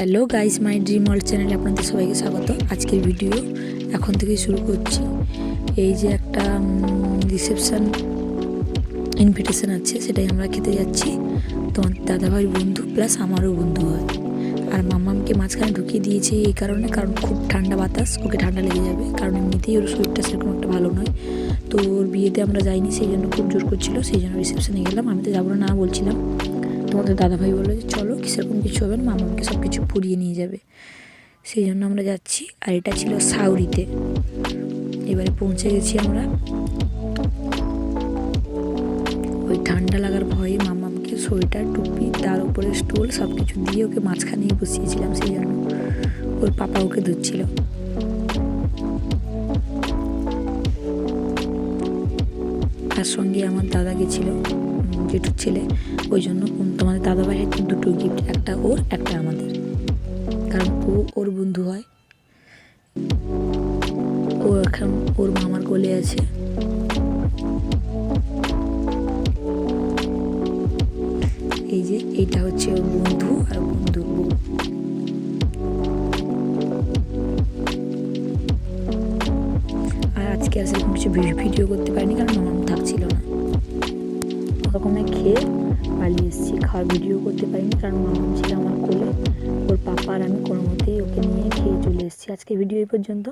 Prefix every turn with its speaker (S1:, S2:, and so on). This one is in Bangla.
S1: Hello guys my dream world চ্যানেলে আপনাদের সবাইকে স্বাগত। আজকের ভিডিও এখন থেকেই শুরু করছি। এই যে একটা রিসেপশান ইনভিটেশান আছে, সেটাই আমরা খেতে যাচ্ছি। তোমার দাদাভাই বন্ধু প্লাস আমারও বন্ধু হয়। আর মামামকে মাঝখানে ঢুকিয়ে দিয়েছি এই কারণে, কারণ খুব ঠান্ডা বাতাস, ওকে ঠান্ডা লেগে যাবে। কারণ এমনিতেই ওর শরীরটা সেরকম একটা ভালো নয়। তো ওর বিয়েতে আমরা যাইনি, সেই জন্য খুব জোর করছিল, সেই জন্য রিসেপশনে গেলাম। আমি তো যাব না বলছিলাম। তোমাদের দাদাভাই বলল যে, চলো সেরকম কিছু হবে না মামাকে সব কিছু পুড়িয়ে নিয়ে যাবে। সেই জন্য আমরা যাচ্ছি, আর এটা ছিল সাউরিতে। এবারে পৌঁছে গেছি আমরা। ওই ঠান্ডা লাগার ভয়ে মামামকে সোয়েটার, টুপি, তার উপরে স্টোল সব কিছু দিয়ে ওকে মাঝখানে বসিয়েছিলাম সেই জন্য। ওর পাপা ওকে ধরছিল। তার সঙ্গে আমার দাদা গেছিল। জেঠুর ছেলে। ওই জন্য তোমাদের দাদা ভাইয়ের দুটো গিফট একটা ওর, একটা আমাদের। কারণ ও ওর বন্ধু হয়। ও এখন ওর মামার কোলে আছে। এই যে, এইটা হচ্ছে ওর বন্ধু আর বন্ধুর বউ। আর আজকে আর কিছু ভিডিও করতে পারিনি কারণ মামাম থাকছিল না। ওরকমে খেয়ে পালিয়ে এসেছি। খাওয়ার ভিডিও করতে পারিনি, কারণ মামা ছিল আমার কোলে। ওর পাপা আর আমি কোনো মতেই ওকে নিয়ে খেয়ে চলে এসেছি। আজকে ভিডিও এই পর্যন্ত।